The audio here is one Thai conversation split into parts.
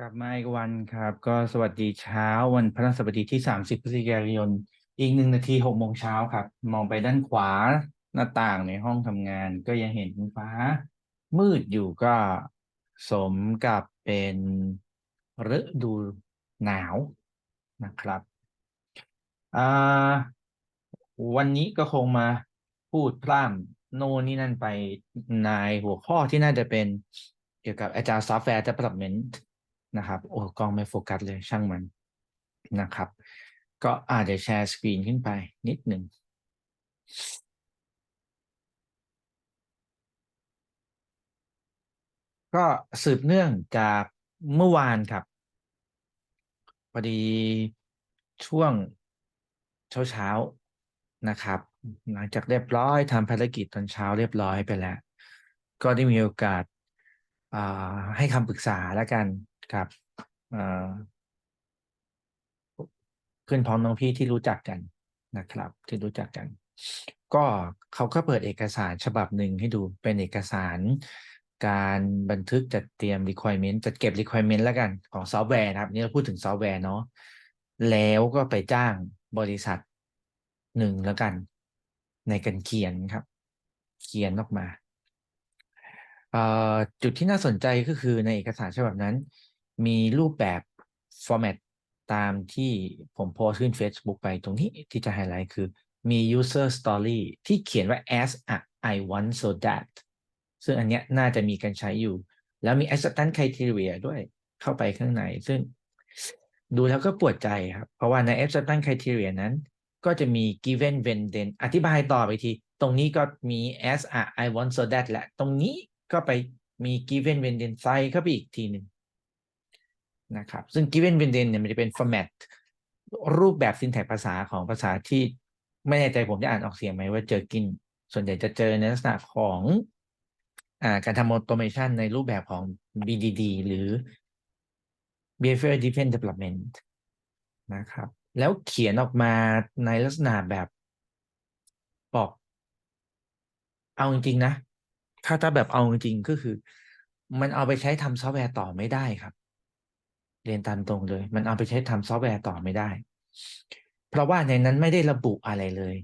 กลับมาอีกวันครับ ก็สวัสดีเช้าวันพฤหัสบดีที่30พฤศจิกายน อีกหนึ่งนาทีหกโมงเช้าครับ มองไปด้านขวาหน้าต่างในห้องทำงาน ก็ยังเห็นฟ้า มืดอยู่ก็สมกับเป็นฤดูหนาวนะครับอ่าวันนี้ก็คงมาพูดพร่ำโน่นนี่นั่นไปในหัวข้อที่น่าจะเป็นเกี่ยวกับ Agile Software Development นะครับ โอ้กล้องไม่โฟกัสเลยช่างมันนะครับ ก็อาจจะแชร์สกรีนขึ้นไปนิดหนึ่งก็สืบเนื่องจากเมื่อวานครับพอดีช่วงเช้าเช้าๆนะครับ หลังจากเรียบร้อยทำภารกิจตอนเช้าเรียบร้อยไปแล้ว ก็ได้มีโอกาสาให้คำปรึกษาแล้วกัน ครับอ่าเพื่อนพ้องน้องพี่ที่รู้จักกันนะครับ ที่รู้จักกัน ก็เขาก็เปิดเอกสารฉบับหนึ่งให้ดูเป็นเอกสารการบันทึกจัดเตรียม requirement จัดเก็บ requirement แล้วกันของซอฟต์แวร์นะครับ นี่เราพูดถึงซอฟต์แวร์เนาะแล้วก็ไปจ้างบริษัทหนึ่งแล้วกัน ในการเขียนครับ เขียนออกมาจุดที่น่าสนใจก็คือในเอกสารฉบับนั้น มีรูปแบบ format ตตามที่ผมโพสขึ้น Facebook ไปตรงนี้ที่จะไฮไลท์คือมี user story ที่เขียนว่า as a I want so that ซึ่งอันเนี้ยน่าจะมีการใช้อยู่ แล้วมี acceptance criteria ด้วยเข้าไปข้างใน ซึ่งดูแล้วก็ปวดใจครับ เพราะว่าใน acceptance criteria นั้น ก็จะมี given when then อธิบายต่อไปที ตรงนี้ก็มี as a I want so that และ ตรงนี้ก็ไปมี given when then ใส่เข้าไปอีกทีหนึ่ง นะครับ ซึ่ง given when then เนี่ยมันจะเป็น format รูปแบบ syntax ภาษาของภาษาที่ไม่แน่ใจผมจะอ่านออกเสียงไหมว่าเจอกิน ส่วนใหญ่จะเจอในลักษณะของอการทำ automation ในรูปแบบของ BDD หรือ behavior driven development นะครับ แล้วเขียนออกมาในลักษณะแบบบอก เอาจริงๆนะ ถ้าถ้าแบบเอาจริงๆก็คือ มันเอาไปใช้ทำซอฟต์แวร์ต่อไม่ได้ครับ เรียนตามตรงเลย มันเอาไปใช้ทำซอฟต์แวร์ต่อไม่ได้ เพราะว่าในนั้นไม่ได้ระบุอะไรเลย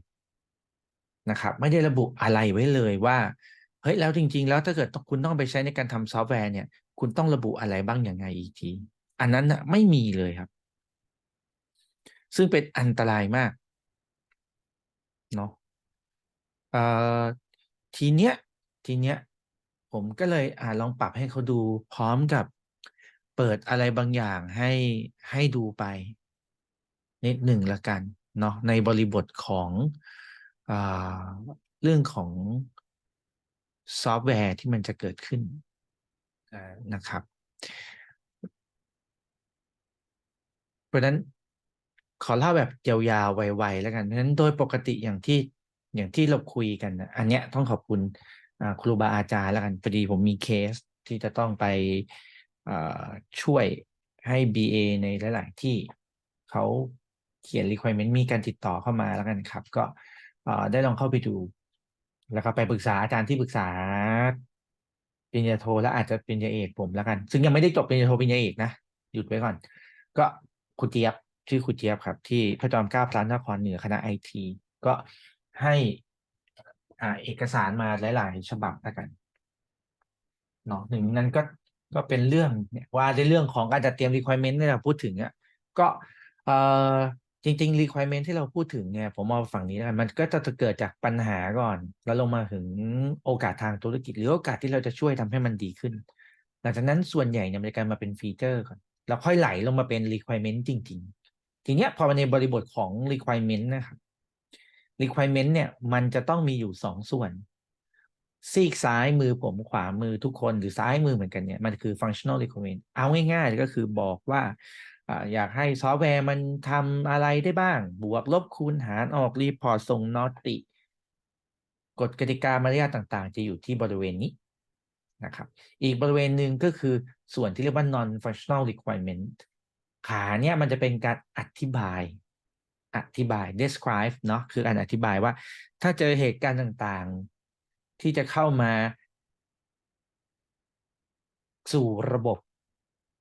นะครับ ไม่ได้ระบุอะไรไว้เลยว่าเฮ้ยแล้วจริง ๆ แล้วถ้าเกิดคุณต้องไปใช้ในการทำซอฟต์แวร์เนี่ย คุณต้องระบุอะไรบ้างอย่างไงอีกที อันนั้นนะไม่มีเลยครับ ซึ่งเป็นอันตรายมากเนาะทีเนี้ยทีเนี้ยผมก็เลยอ่าลองปรับให้เขาดูพร้อมกับ เปิดอะไรบางอย่างให้ให้ดูไป นิดหนึ่งละกันเนาะในบริบทของอเรื่องของซอฟต์แวร์ที่มันจะเกิดขึ้นนะครับ เพราะนั้นขอเล่าแบบยาวๆ ไวๆแล้วกันเพราะฉะนั้นโดยปกติอย่างที่อย่างที่เราคุยกันนะอันเนี้ยต้องขอบคุณครูบาอาจารย์แล้วกันพอดีผมมีเคสที่จะต้องไป ช่วยให้ BA ในหลาย ๆ ที่เขาเขียน requirement มีการติดต่อเข้ามาแล้วกันครับ ก็ได้ลองเข้าไปดู แล้วก็ไปปรึกษาอาจารย์ที่ปรึกษาปริญญาโทและอาจจะปริญญาเอกผมแล้วกัน ซึ่งยังไม่ได้จบปริญญาโทปริญญาเอกนะ หยุดไว้ก่อน ก็คุณเจี๊ยบชื่อคุณเจี๊ยบครับ ที่พระจอมเกล้าพระนครเหนือคณะไอทีก็ให้อ่าเอกสารมาหลาย ๆ ฉบับแล้วกันเนาะหนึ่งนั้นก็ ก็เป็นเรื่องเนี่ยว่าในเรื่องของการจัดเตรียม requirement ที่เราพูดถึงอะก็เอ่อจริง ๆ requirement ที่เราพูดถึงเนี่ยผมมองฝั่งนี้นะมันก็จะเกิดจากปัญหาก่อน แล้วลงมาถึงโอกาสทางธุรกิจ หรือโอกาสที่เราจะช่วยทำให้มันดีขึ้น หลังจากนั้นส่วนใหญ่เนี่ยมันจะกลายมาเป็นฟีเจอร์ก่อนแล้วค่อยไหลลงมาเป็น requirement จริง ๆ ทีเนี้ยพอในบริบทของ requirement นะครับ requirement เนี่ยมันจะต้องมีอยู่สองส่วน ซีกซ้ายมือผมขวามือทุกคนหรือซ้ายมือเหมือนกันเนี่ย มันคือ functional requirement เอาง่ายๆก็คือบอกว่าอยากให้ซอฟต์แวร์มันทำอะไรได้บ้าง บวกลบคูณหารออกรีพอร์ตส่งนอติกฎกติกามารยาทต่างๆ จะอยู่ที่บริเวณนี้นะครับ อีกบริเวณหนึ่งก็คือส่วนที่เรียกว่า non functional requirement ขาเนี่ยมันจะเป็นการอธิบาย อธิบาย describe เนาะคือการอธิบายว่า ถ้าเจอเหตุการณ์ต่างๆ ที่จะเข้ามา สู่ระบบ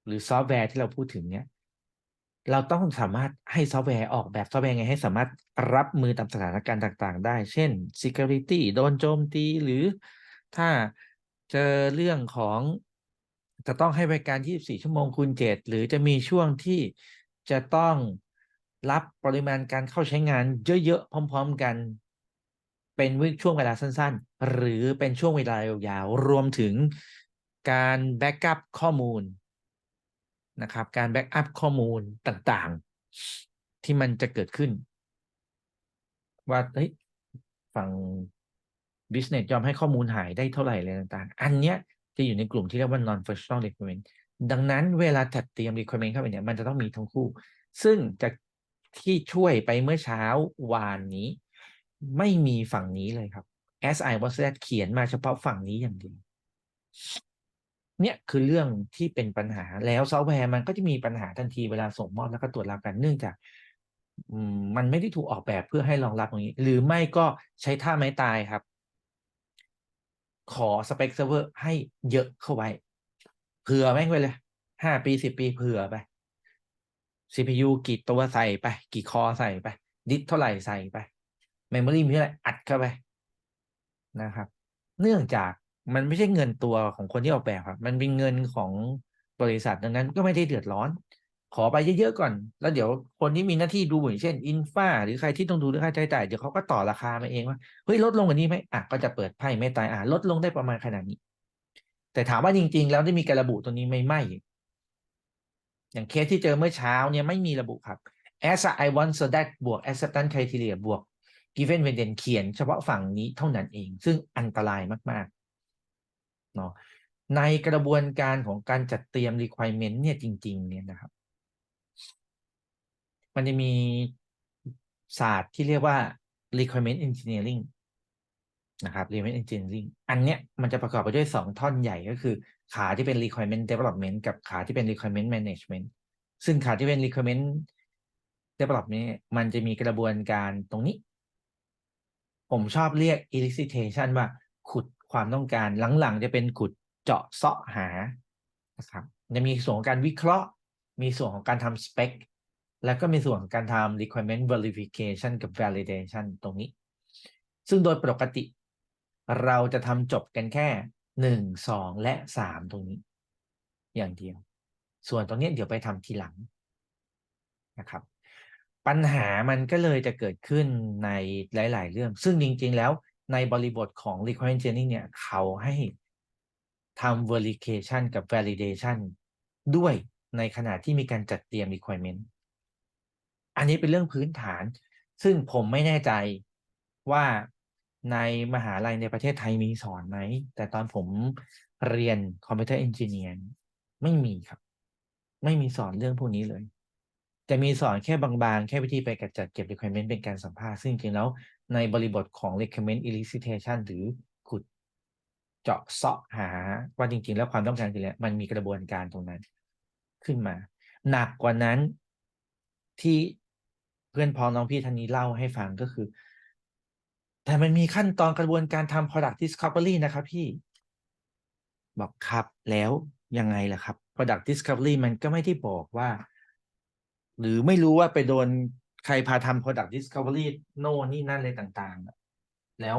หรือซอฟต์แวร์ที่เราพูดถึงเนี่ยเราต้องสามารถให้ซอฟต์แวร์ออกแบบซอฟต์แวร์ไงให้สามารถรับมือตามสถานการณ์ต่าง ๆ ได้ เช่น security โดนโจมตีหรือถ้าเจอเรื่องของจะต้องให้บริการ 24 ชั่วโมงคูณ7หรือจะมีช่วงที่จะต้องรับปริมาณการเข้าใช้งานเยอะ ๆ พร้อม ๆ กัน เป็นวิช่วงเวลาสั้น ๆ หรือเป็นช่วงเวลายาวๆรวมถึงการแบ็กอัพข้อมูลนะครับ การแบ็กอัพข้อมูลต่างๆ ที่มันจะเกิดขึ้น ว่าเฮ้ยฝั่ง business ยอมให้ข้อมูลหายได้เท่าไหร่อะไรต่างๆ อันเนี้ยจะอยู่ในกลุ่มที่เรียกว่า non functional requirement ดังนั้นเวลาจัดเตรียม requirement เข้าไปเนี่ยมันจะต้องมีทั้งคู่ ซึ่งจะที่ช่วยไปเมื่อเช้าวานนี้ ไม่มีฝั่งนี้เลยครับ SI was that เขียนมาเฉพาะฝั่งนี้อย่างเดียวเนี่ยคือเรื่องที่เป็นปัญหาแล้วซอฟต์แวร์มันก็จะมีปัญหาทันทีเวลาส่งมอบแล้วก็ตรวจรับกันเนื่องจากมมันไม่ได้ถูกออกแบบเพื่อให้รองรับตรงนี้ หรือไม่ก็ใช้ท่าไม้ตายครับ ขอสเปคเซิร์ฟเวอร์ให้เยอะเข้าไว้ เผื่อแม่งไว้เลยห้าปีสิบปีเผื่อไป CPU กี่ตัวใส่ไป กี่คอใส่ไป ดิสเท่าไหร่ใส่ไป เมมโมรี่มีเท่าไรอัดเข้าไปนะครับ เนื่องจากมันไม่ใช่เงินตัวของคนที่ออกแบบครับ มันเป็นเงินของบริษัทดังนั้นก็ไม่ได้เดือดร้อน ขอไปเยอะๆก่อน แล้วเดี๋ยวคนที่มีหน้าที่ดูอย่างเช่นอินฟาหรือใครที่ต้องดูเรื่องค่าใช้จ่ายเดี๋ยวเขาก็ต่อราคามาเองว่าเฮ้ยลดลงกว่านี้ไหมอะก็จะเปิดไพ่ไม่ตายอะลดลงได้ประมาณขนาดนี้ แต่ถามว่าจริง ๆ แล้วได้มีการระบุตัวนี้ไหมไม่อย่างเคสที่เจอเมื่อเช้าเนี่ยไม่มีระบุครับ as I want so that บวก acceptance criteria บวก given when then เขียนเฉพาะฝั่งนี้เท่านั้นเอง ซึ่งอันตรายมากๆเนาะในกระบวนการของการจัดเตรียม requirement เนี่ยจริง ๆ เนี่ยนะครับ มันจะมีศาสตร์ที่เรียกว่า requirement engineering นะครับ requirement engineering อันเนี้ยมันจะประกอบไปด้วยสองท่อนใหญ่ก็คือ ขาที่เป็น requirement development กับขาที่เป็น requirement management ซึ่งขาที่เป็น requirement development มันจะมีกระบวนการตรงนี้ ผมชอบเรียก elicitation ว่าขุดความต้องการหลังๆ จะเป็นขุดเจาะเสาะหานะครับจะมีส่วนของการวิเคราะห์ มีส่วนของการทำ spec แล้วก็มีส่วนของการทำ requirement verification กับ validation ตรงนี้ ซึ่งโดยปกติ เราจะทำจบกันแค่หนึ่งสองและสามตรงนี้ อย่างเดียว ส่วนตรงนี้เดี๋ยวไปทำทีหลังนะครับ ปัญหามันก็เลยจะเกิดขึ้นในหลาย ๆ เรื่อง ซึ่งจริง ๆ แล้วในบริบทของ requirement engineering เนี่ย เขาให้ทำ verification กับ validation ด้วยในขณะที่มีการจัดเตรียม requirement อันนี้เป็นเรื่องพื้นฐาน ซึ่งผมไม่แน่ใจว่าในมหาลัยในประเทศไทยมีสอนไหม แต่ตอนผมเรียนคอมพิวเตอร์เอนจิเนียร์ไม่มีครับ ไม่มีสอนเรื่องพวกนี้เลย จะมีสอนแค่บางๆ แค่วิธีไปกจัดเก็บ requirement เป็นการสัมภาษณ์ ซึ่งจริงๆแล้วในบริบทของ requirement elicitation หรือขุดเจาะเสาะหาว่าจริง ๆ แล้วความต้องการคืออะไรมันมีกระบวนการตรงนั้นขึ้นมา หนักกว่านั้นที่เพื่อนพ้องน้องพี่ท่านนี้เล่าให้ฟังก็คือ แต่มันมีขั้นตอนกระบวนการทำ product discovery นะครับพี่ บอกครับแล้วยังไงล่ะครับ product discovery มันก็ไม่ได้บอกว่า หรือไม่รู้ว่าไปโดนใครพาทำ product discovery โน่นนี่นั่นอะไรต่างๆ แล้ว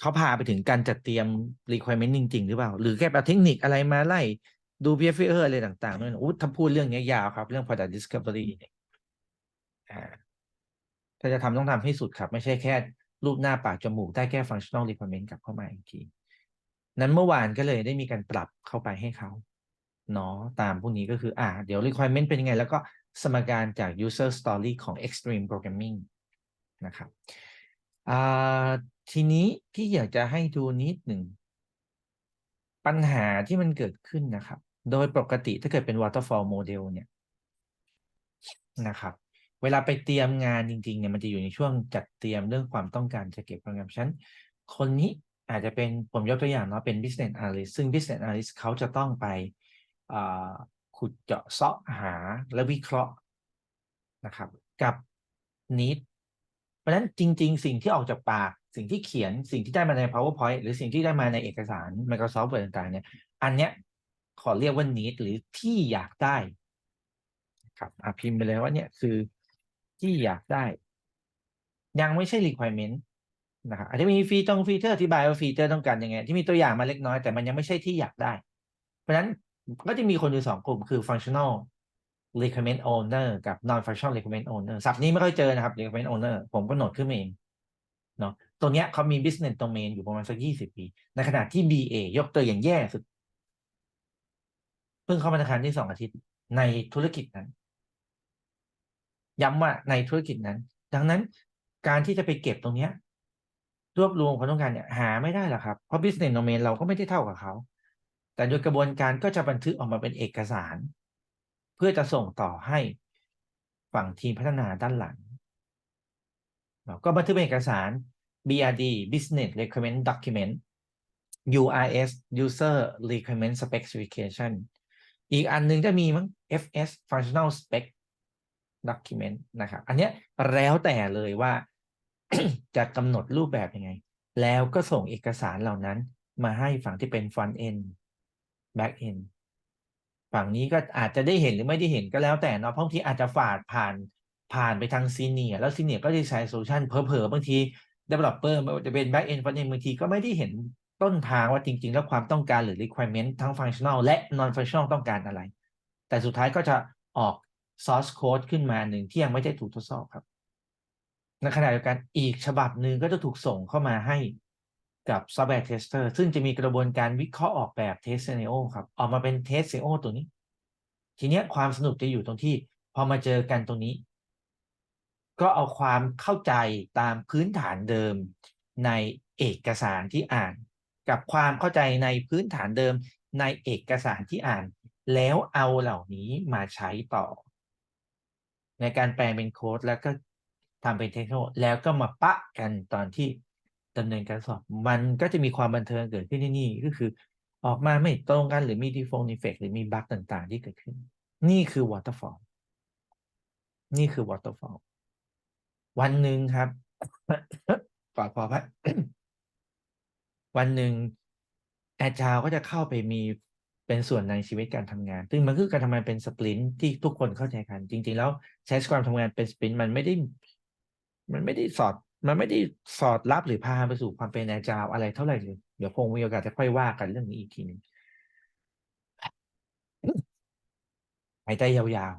เขาพาไปถึงการจัดเตรียม requirement จริง ๆ หรือเปล่า หรือแค่เอาเทคนิคอะไรมาไล่ ดู behavior อะไรต่างๆด้วยนอู้ถ้าพูดเรื่องนี้ยาวครับ เรื่อง product discovery เนี่ยถ้าจะทำต้องทำให้สุดครับ ไม่ใช่แค่รูปหน้าปากจมูกได้แค่ functional requirement กลับเข้ามาอีกที นั้นเมื่อวานก็เลยได้มีการปรับเข้าไปให้เขา เนาะตามพวกนี้ก็คืออ่าเดี๋ยว requirement เป็นยังไง แล้วก็สมการจาก user story ของ extreme programming นะครับอ่าทีนี้พี่อยากจะให้ดูนิดหนึ่ง ปัญหาที่มันเกิดขึ้นนะครับ โดยปกติถ้าเกิดเป็น waterfall model เนี่ยนะครับเวลาไปเตรียมงานจริงๆเนี่ยมันจะอยู่ในช่วงจัดเตรียมเรื่องความต้องการจะเก็บโปรแกรมชั้นคนนี้อาจจะเป็นผมยกตัวอย่างเนาะเป็น business analyst ซึ่ง business analyst เขาจะต้องไป ขุดเจาะเสาะหาและวิเคราะห์นะครับ กับ need เพราะฉะนั้นจริง ๆ สิ่งที่ออกจากปากสิ่งที่เขียนสิ่งที่ได้มาใน powerpoint หรือสิ่งที่ได้มาในเอกสาร Microsoft Word ต่างๆเนี่ย อันเนี้ยขอเรียกว่า need หรือที่อยากได้ครับอะพิมพ์ไปเลยว่าเนี่ยคือที่อยากได้ ยังไม่ใช่ requirement นะครับอาจจะมีฟีตรงฟีเจอร์อธิบายว่าฟีเจอร์ต้องการยังไง ที่มีตัวอย่างมาเล็กน้อยแต่มันยังไม่ใช่ที่อยากได้ เพราะฉะนั้น ก็จะมีคนอยู่สองกลุ่มคือ functional requirement owner กับ non functional requirement owner ศัพท์นี้ไม่ค่อยเจอนะครับ requirement owner ผมก็โหนดขึ้นมาเองเนาะตัวเนี้ยเขามี business domain อยู่ประมาณสักยี่สิบปี ในขณะที่ BA ยกตัวอย่างแย่สุด เพิ่งเข้ามาธนาคารที่สองอาทิตย์ในธุรกิจนั้น ย้ำว่าในธุรกิจนั้น ดังนั้นการที่จะไปเก็บตรงเนี้ยรวบรวมความต้องการเนี่ยหาไม่ได้หรอกครับ เพราะ business domain เราก็ไม่ได้เท่ากับเขา แต่โดยกระบวนการก็จะบันทึกออกมาเป็นเอกสาร เพื่อจะส่งต่อให้ฝั่งทีมพัฒนาด้านหลังเราก็บันทึกเป็นเอกสาร BRD Business Requirement Document URS User Requirement Specification อีกอันหนึงจะมีมั้ง FS Functional Spec Document นะครับ อันเนี้ยแล้วแต่เลยว่าจะกำหนดรูปแบบยังไง แล้วก็ส่งเอกสารเหล่านั้นมาให้ฝั่งที่เป็น front end back end ฝั่งนี้ก็อาจจะได้เห็นหรือไม่ได้เห็นก็แล้วแต่เนาะเพราะบางทีอาจจะฝาดผ่านผ่านไปทางซีเนียแล้วซีเนียก็จะใช้โซลูชันเผลอๆบางที developer ไม่ว่าจะเป็น back end front end บางทีก็ไม่ได้เห็นต้นทางว่าจริง ๆ แล้วความต้องการหรือ requirement ทั้ง functional และ non functional ต้องการอะไร แต่สุดท้ายก็จะออก source code ขึ้นมาหนึ่งที่ยังไม่ได้ถูกทดสอบครับในขณะเดียวกันอีกฉบับหนึ่งก็จะถูกส่งเข้ามาให้ กับ software tester ซึ่งจะมีกระบวนการวิเคราะห์ออกแบบ test scenario ครับ ออกมาเป็น test scenario ตัวนี้ ทีเนี้ยความสนุกจะอยู่ตรงที่ พอมาเจอกันตรงนี้ ก็เอาความเข้าใจตามพื้นฐานเดิมในเอกสารที่อ่าน กับความเข้าใจในพื้นฐานเดิมในเอกสารที่อ่าน แล้วเอาเหล่านี้มาใช้ต่อ ในการแปลเป็นโค้ดแล้วก็ทำเป็นเทคโนแล้วก็มาปะกันตอนที่ ดำเนินการสอบ มันก็จะมีความบันเทิงเกิดขึ้นที่นี่ก็คือ ออกมาไม่ตรงกันหรือมีดีฟงดีเฟกหรือมีบั๊กต่างๆ ที่เกิดขึ้น นี่คือ waterfall นี่คือ waterfall วันหนึ่งครับกอดพอพัดวันหนึ่งแอ i l e ก็จะเข้าไปมีเป็นส่วนในชีวิตการทำงาน ซึ่งมันคือการทำงานเป็นสปรินที่ทุกคนเข้าใจกัน จริง ๆ แล้วใช้ความทำงานเป็นสปรินต์มันไม่ได้ มันไม่ได้สอด มันไม่ได้สอดรับหรือพาไปสู่ความเป็นแอ i l e อะไรเท่าไหร่เลยเดี๋ยวคงมีโอกาสจะค่อยว่ากันเรื่องนี้อีกทีหนึ่งหายใจยาว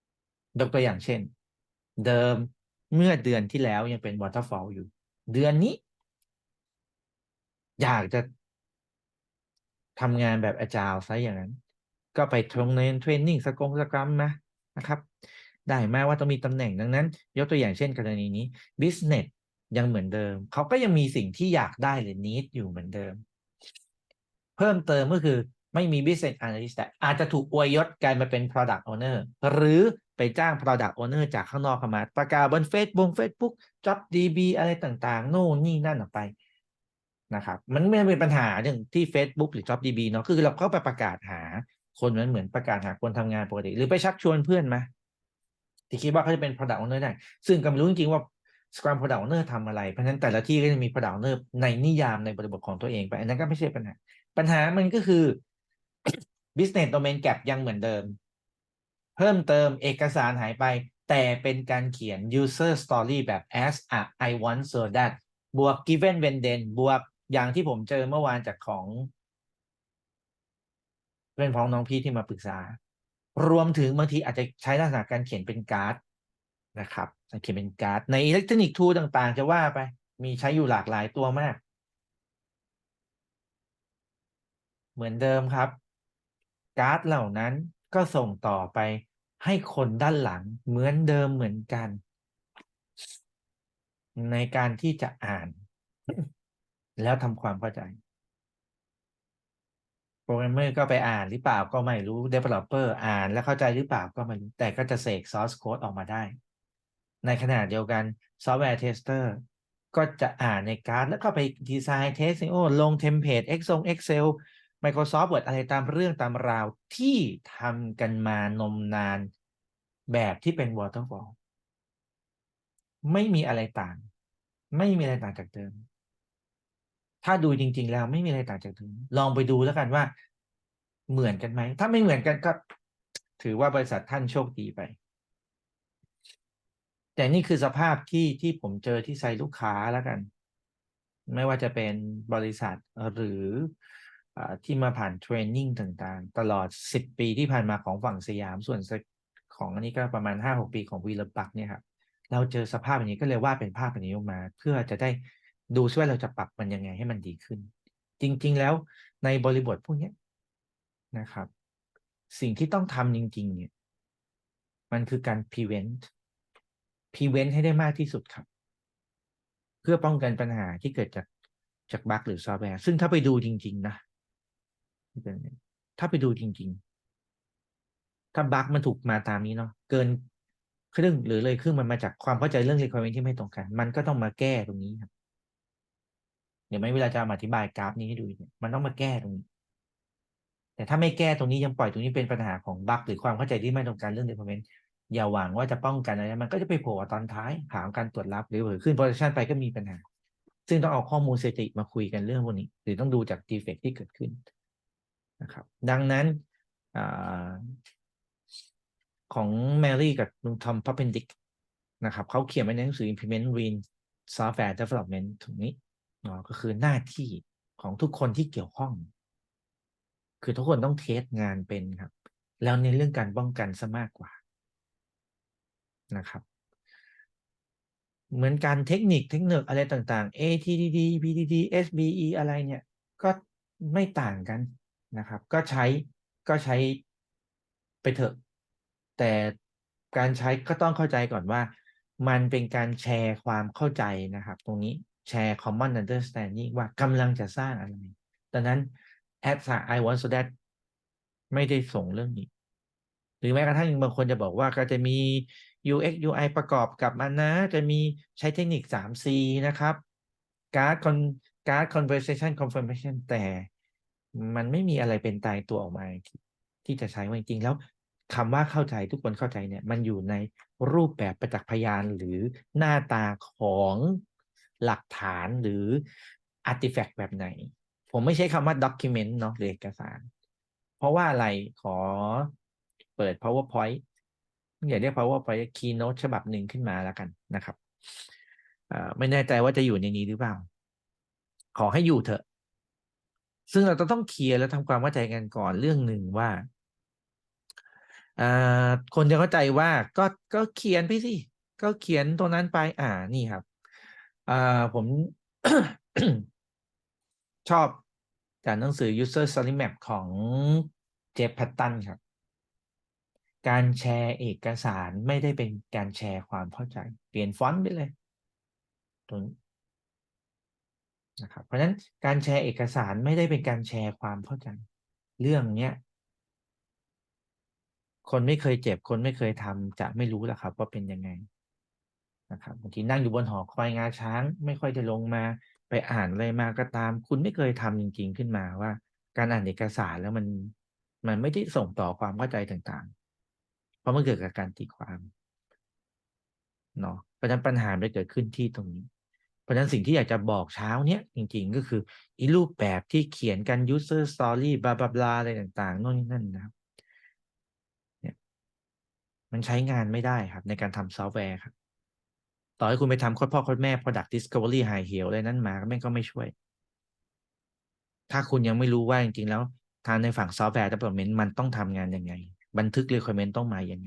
ๆยกตัวอย่างเช่น เดิมเมื่อเดือนที่แล้วยังเป็น waterfall อยู่ เดือนนี้ อยากจะทำงานแบบอาจารย์ซะอย่างนั้น ก็ไปทรงเนเทรนนิ่งสกงสกรัมมานะครับ ได้แม้ว่าต้องมีตำแหน่งดังนั้น ยกตัวอย่างเช่นกรณีนี้ business ยังเหมือนเดิม เขาก็ยังมีสิ่งที่อยากได้หรือ need อยู่เหมือนเดิม เพิ่มเติมก็คือไม่มี business analyst แต่อาจจะถูกอวยยศกลายมาเป็น product owner หรือไปจ้าง product owner จากข้างนอกเข้ามา ประกาศบน Facebook Facebook JobDB อะไรต่างๆ โน่นนี่นั่นออกไปนะครับ มันไม่เป็นปัญหาอย่างที่ Facebook หรือ JobDB เนาะคือเราก็ไปประกาศหาคนมันเหมือนประกาศหาคนทำงานปกติ หรือไปชักชวนเพื่อนมาที่คิดว่าเขาจะเป็น product owner ได้ซึ่งก็ไม่รู้จริงๆว่า Scrum product owner ทำอะไร เพราะฉะนั้นแต่ละที่ก็จะมี product owner ในนิยามในบริบทของตัวเองไปอันนั้นก็ไม่ใช่ปัญหา ปัญหามันก็คือ business domain gap ยังเหมือนเดิม เพิ่มเติมเอกสารหายไป แต่เป็นการเขียน user story แบบ as a I want so that บวก given when then บวกอย่างที่ผมเจอเมื่อวานจากของเพื่อนพ้องน้องพี่ที่มาปรึกษา รวมถึงบางทีอาจจะใช้ลักษณะการเขียนเป็นการ์ด นะครับเขียนเป็นการ์ดในอิเล็กทรอนิกส์ทูต่างๆ จะว่าไป มีใช้อยู่หลากหลายตัวมาก เหมือนเดิมครับ การ์ดเหล่านั้นก็ส่งต่อไปให้คนด้านหลังเหมือนเดิมเหมือนกัน ในการที่จะอ่าน แล้วทำความเข้าใจ โปรแกรมเมอร์ก็ไปอ่านหรือเปล่าก็ไม่รู้ Developer อ่านแล้วเข้าใจหรือเปล่าก็ไม่รู้ แต่ก็จะเสก source code ออกมาได้ ในขณะเดียวกัน Software Tester ก็จะอ่านในการ์ดแล้วก็ไปดีไซน์เทสโอลงเทมเพลต Excel Excel Microsoft Word อะไรตามเรื่องตามราวที่ทำกันมานมนานแบบที่เป็น waterfall ไม่มีอะไรต่าง ไม่มีอะไรต่างจากเดิม ถ้าดูจริง ๆ แล้วไม่มีอะไรต่างจากเดิม ลองไปดูแล้วกันว่า เหมือนกันไหม ถ้าไม่เหมือนกันก็ ถือว่าบริษัทท่านโชคดีไป แต่นี่คือสภาพที่ที่ผมเจอที่ไซลูกค้าแล้วกัน ไม่ว่าจะเป็นบริษัทหรืออที่มาผ่านเทรนนิ่งต่างๆ ตลอด 10 ปีที่ผ่านมาของฝั่งสยามส่วนของอันนี้ก็ประมาณ 5-6 ปีของวีรปักเนี่ยครับเราเจอสภาพอย่างนี้ก็เลยว่าดเป็นภาพแบบนี้ออกมา เพื่อจะได้ดูซิว่าเราจะปรับมันยังไงให้มันดีขึ้น จริง ๆ แล้วในบริบทพวกนี้นะครับ สิ่งที่ต้องทำจริง ๆ เนี่ย มันคือการ prevent prevent ให้ได้มากที่สุดครับ เพื่อป้องกันปัญหาที่เกิดจากจากบั๊กหรือซอฟต์แวร์ซึ่งถ้าไปดูจริง ๆ นะถ้าไปดูจริง ๆ ถ้าบั๊กมันถูกมาตามนี้เนาะเกินครึ่งหรือเลยครึ่งมันมาจากความเข้าใจเรื่อง requirement ที่ไม่ตรงกัน มันก็ต้องมาแก้ตรงนี้ครับ เดี๋ยวไม่เวลาจะมาอธิบายกราฟนี้ให้ดูเนี่ยมันต้องมาแก้ตรงนี้ แต่ถ้าไม่แก้ตรงนี้ยังปล่อยตรงนี้เป็นปัญหาของบั๊กหรือความเข้าใจที่ไม่ตรงกันเรื่อง requirement อย่าหวังว่าจะป้องกันอะไร มันก็จะไปโผล่ตอนท้ายหาการตรวจรับหรือเผลอขึ้น production ไปก็มีปัญหา ซึ่งต้องเอาข้อมูลสถิติมาคุยกันเรื่องพวกนี้ หรือต้องดูจาก defect ที่เกิดขึ้นนะครับ ดังนั้นอของแมรี่กับลุงทอมพัพเพนดิกนะครับเขาเขียนไว้ในหนังสือ implement lean software development ตรงนี้เนาะก็คือหน้าที่ของทุกคนที่เกี่ยวข้อง คือทุกคนต้องเทสงานเป็นครับ แล้วในเรื่องการป้องกันซะมากกว่า นะครับเหมือนการเทคนิคเทคนิคอะไรต่างๆ ATDD BDD SBE อะไรเนี่ยก็ไม่ต่างกันนะครับ ก็ใช้ก็ใช้ไปเถอะ แต่การใช้ก็ต้องเข้าใจก่อนว่า มันเป็นการแชร์ความเข้าใจนะครับ ตรงนี้แชร์ common understanding ว่ากำลังจะสร้างอะไรดังนั้น at I want so that ไม่ได้ส่งเรื่องนี้ หรือแม้กระทั่งบางคนจะบอกว่าก็จะมี UX UI ประกอบกับมันนะ จะมีใช้เทคนิค 3C นะครับการ์ดคอนการ์ด conversation confirmation แต่มันไม่มีอะไรเป็นตายตัวออกมา ที่จะใช้จริงๆแล้วคำว่าเข้าใจทุกคนเข้าใจเนี่ย มันอยู่ในรูปแบบประจักษ์พยานหรือหน้าตาของหลักฐานหรือ artifact แบบไหน ผมไม่ใช้คำว่า document เนาะหรือเอกสาร เพราะว่าอะไรขอเปิด powerpoint อย่าเรียก powerpoint keynote ฉบับหนึ่งขึ้นมาแล้วกันนะครับไม่แน่ใจว่าจะอยู่ในนี้หรือเปล่า ขอให้อยู่เถอะ ซึ่งเราต้องเคลียร์และทำความเข้าใจกันก่อนเรื่องหนึ่งว่าคนจะเข้าใจว่าก็ก็เขียนไปสิ ก็เขียนตรงนั้นไป อ่านี่ครับผมชอบจากหนังสือ user story map ของเจฟพัตตันครับ การแชร์เอกสารไม่ได้เป็นการแชร์ความเข้าใจ เปลี่ยนฟอนต์ไปเลยตรงนะครับเพราะฉะนั้นการแชร์เอกสารไม่ได้เป็นการแชร์ความเข้าใจ เรื่องเนี้ยคนไม่เคยเจ็บคนไม่เคยทำจะไม่รู้หรอกครับว่าเป็นยังไงนะครับบางทีนั่งอยู่บนหอคอยงาช้าง ไม่ค่อยจะลงมาไปอ่านอะไรมาก็ตาม คุณไม่เคยทำจริง ๆ ขึ้นมาว่า การอ่านเอกสารแล้วมันมันไม่ได้ส่งต่อความเข้าใจต่างๆ เพราะมันเกิดจากการตีความเนาะเพราะฉะนั้นปัญหาได้เกิดขึ้นที่ตรงนี้ เพราะฉะนั้นสิ่งที่อยากจะบอกเช้าเนี้ยจริงๆ ก็คืออีรูปแบบที่เขียนกัน user story บลาบลาบลาอะไรต่างๆโน่นนี่นั่นนะครับมันใช้งานไม่ได้ครับ ในการทำซอฟต์แวร์ครับ ต่อให้คุณไปทำโคดพ่อโคดแม่ Product Discovery High Heel อะไรนั้นมาแม่งก็ไม่ช่วย ถ้าคุณยังไม่รู้ว่าจริงๆแล้วทางในฝั่งซอฟต์แวร์ Development มันต้องทำงานยังไง บันทึก Requirement ต้องมาอย่างไง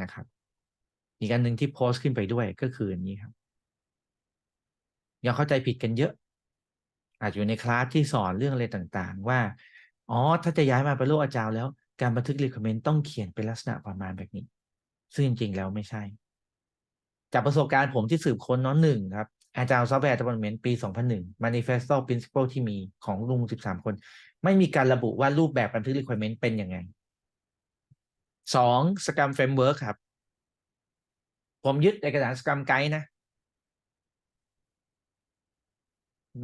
นะครับ อีกอันหนึ่งที่โพสต์ขึ้นไปด้วยก็คืออันนี้ครับ ยังเข้าใจผิดกันเยอะ อาจอยู่ในคลาสที่สอนเรื่องอะไรต่างๆ ว่า อ๋อ ถ้าจะย้ายมาเป็นโลกอาจารย์แล้ว การบันทึก recommend ต้องเขียนเป็นลักษณะประมาณแบบนี้ ซึ่งจริงๆ แล้วไม่ใช่ จากประสบการณ์ผมที่สืบค้นน้อนหนึ่งครับอาจารย์ซอฟต์แวร์ development ปี 2001 manifesto principle ที่มีของลุง 13 คน ไม่มีการระบุว่ารูปแบบบันทึก requirement เป็นยังไงสอง Scrum framework ครับ ผมยึดเอกสาร Scrum Guide นะ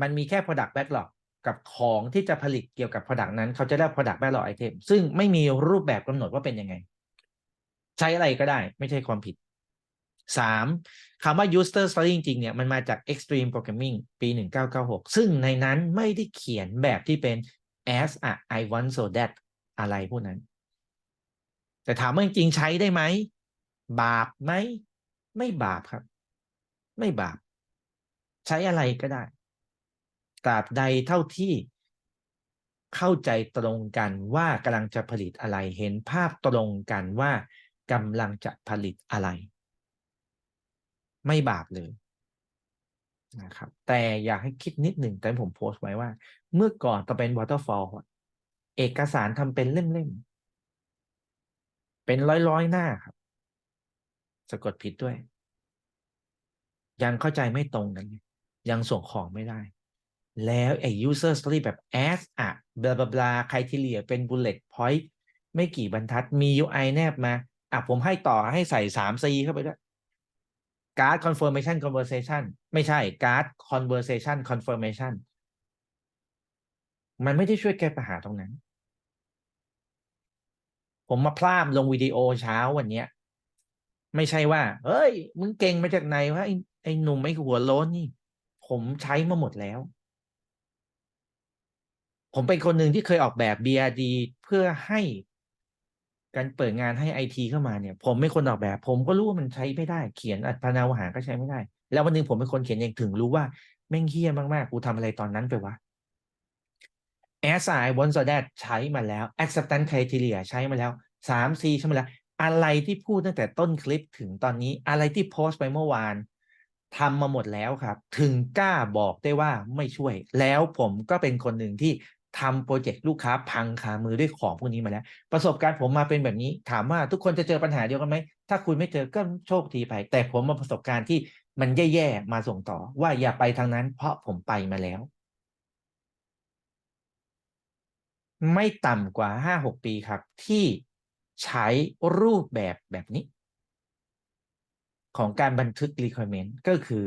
มันมีแค่ product backlog กับของที่จะผลิตเกี่ยวกับ Product นั้น เขาจะเรียก Product Backlog Item ซึ่งไม่มีรูปแบบกำหนดว่าเป็นยังไง ใช้อะไรก็ได้ไม่ใช่ความผิดสามคำว่า user story จริงๆเนี่ยมันมาจาก extreme programming ปี 1996 ซึ่งในนั้นไม่ได้เขียนแบบที่เป็น as a I want so that อะไรพวกนั้น แต่ถามว่าจริงใช้ได้ไหม บาปไหม ไม่บาปครับ ไม่บาป ใช้อะไรก็ได้ตราบใดเท่าที่เข้าใจตรงกันว่ากำลังจะผลิตอะไรเห็นภาพตรงกันว่ากำลังจะผลิตอะไร ไม่บาปเลยนะครับ แต่อยากให้คิดนิดหนึ่งแต่ผมโพสต์ไว้ว่าเมื่อก่อนตอนเป็น waterfall อะเอกสารทำเป็นเล่มๆ เป็นร้อยๆ หน้าครับ สะกดผิดด้วย ยังเข้าใจไม่ตรงกัน ยังส่งของไม่ได้ แล้วไอ้ user story แบบ as อะบลาบลาบลา criteria เป็น bullet point ไม่กี่บรรทัดมี UI แนบมา อะ ผมให้ต่อให้ใส่ 3C เข้าไปด้วย card confirmation conversation ไม่ใช่ card conversation confirmation มันไม่ได้ช่วยแก้ปัญหาตรงนั้น ผมมาพลาดลงวิดีโอเช้าวันเนี้ย ไม่ใช่ว่า เฮ้ย มึงเก่งมาจากไหนวะไอ้ไอ้หนุ่มไอ้หัวโล้นนี่ ผมใช้มาหมดแล้ว ผมเป็นคนหนึ่งที่เคยออกแบบ BRD เพื่อให้การเปิดงานให้ไอทีเข้ามาเนี่ย ผมเป็นคนออกแบบ ผมก็รู้ว่ามันใช้ไม่ได้เขียนอัตนาวหารก็ใช้ไม่ได้ แล้ววันหนึงผมเป็นคนเขียนเองถึงรู้ว่าแม่งเฮี้ยมากๆกูทำอะไรตอนนั้นไปวะ SI one so that ใช้มาแล้ว acceptance criteria ใช้มาแล้ว 3C ใช้มาแล้ว อะไรที่พูดตั้งแต่ต้นคลิปถึงตอนนี้อะไรที่โพสต์ไปเมื่อวานทำมาหมดแล้วครับ ถึงกล้าบอกได้ว่าไม่ช่วย แล้วผมก็เป็นคนหนึ่งที่ทำโปรเจกต์ลูกค้าพังคามือด้วยของพวกนี้มาแล้ว ประสบการณ์ผมมาเป็นแบบนี้ ถามว่าทุกคนจะเจอปัญหาเดียวกันไหม ถ้าคุณไม่เจอก็โชคดีไป แต่ผมมาประสบการณ์ที่มันแย่ๆมาส่งต่อว่าอย่าไปทางนั้น เพราะผมไปมาแล้ว ไม่ต่ำกว่าห้าหกปีครับ ที่ใช้รูปแบบแบบนี้ ของการบันทึก requirement ก็คือ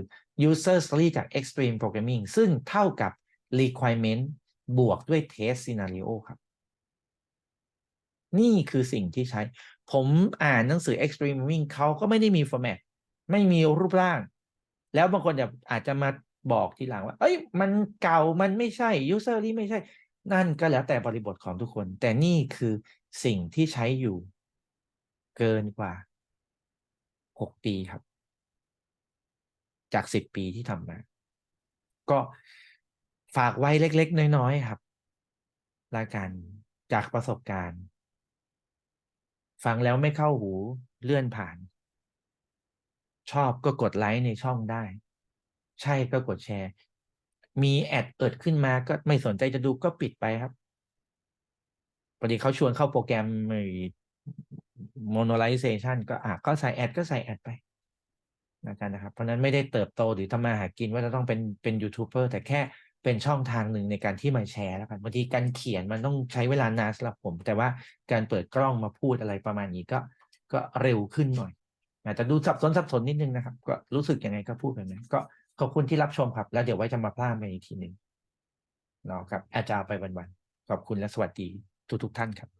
user story จาก extreme programming ซึ่งเท่ากับ requirement บวกด้วย test scenario ครับ นี่คือสิ่งที่ใช้ ผมอ่านหนังสือ extreme programming เขาก็ไม่ได้มี format ไม่มีรูปร่าง แล้วบางคนอาจจะมาบอกทีหลังว่า เอ้ย มันเก่า มันไม่ใช่ user นี่ไม่ใช่ นั่นก็แล้วแต่บริบทของทุกคน แต่นี่คือสิ่งที่ใช้อยู่เกินกว่า6ปีครับ จาก10ปีที่ทำมา ก็ฝากไว้เล็ก ๆ น้อย ๆ ครับรายการจากประสบการณ์ ฟังแล้วไม่เข้าหูเลื่อนผ่าน ชอบก็กดไลค์ในช่องได้ ใช่ก็กดแชร์ มีแอดเอิดขึ้นมาก็ไม่สนใจจะดูก็ปิดไปครับพอดีเขาชวนเข้าโปรแกรม monetization ก็อะก็ใส่แอดก็ใส่แอดไปนะครับนะครับ เพราะนั้นไม่ได้เติบโตหรือทำมาหากินว่าจะต้องเป็นเป็นยูทูบเบอร์แต่แค่เป็นช่องทางหนึ่งในการที่มาแชร์แล้วกันบางทีการเขียนมันต้องใช้เวลานานสำหรับผม แต่ว่าการเปิดกล้องมาพูดอะไรประมาณนี้ก็ก็เร็วขึ้นหน่อยอาจจะดูสับสนสับสนนิดนึงนะครับ ก็รู้สึกยังไงก็พูดแบบนั้นก็ ขอบคุณที่รับชมครับ แล้วเดี๋ยวไว้จะมาพลาดกันอีกทีหนึ่งเนาะครับอาจารย์ไปวันๆขอบคุณและสวัสดีทุกทุกๆท่านครับ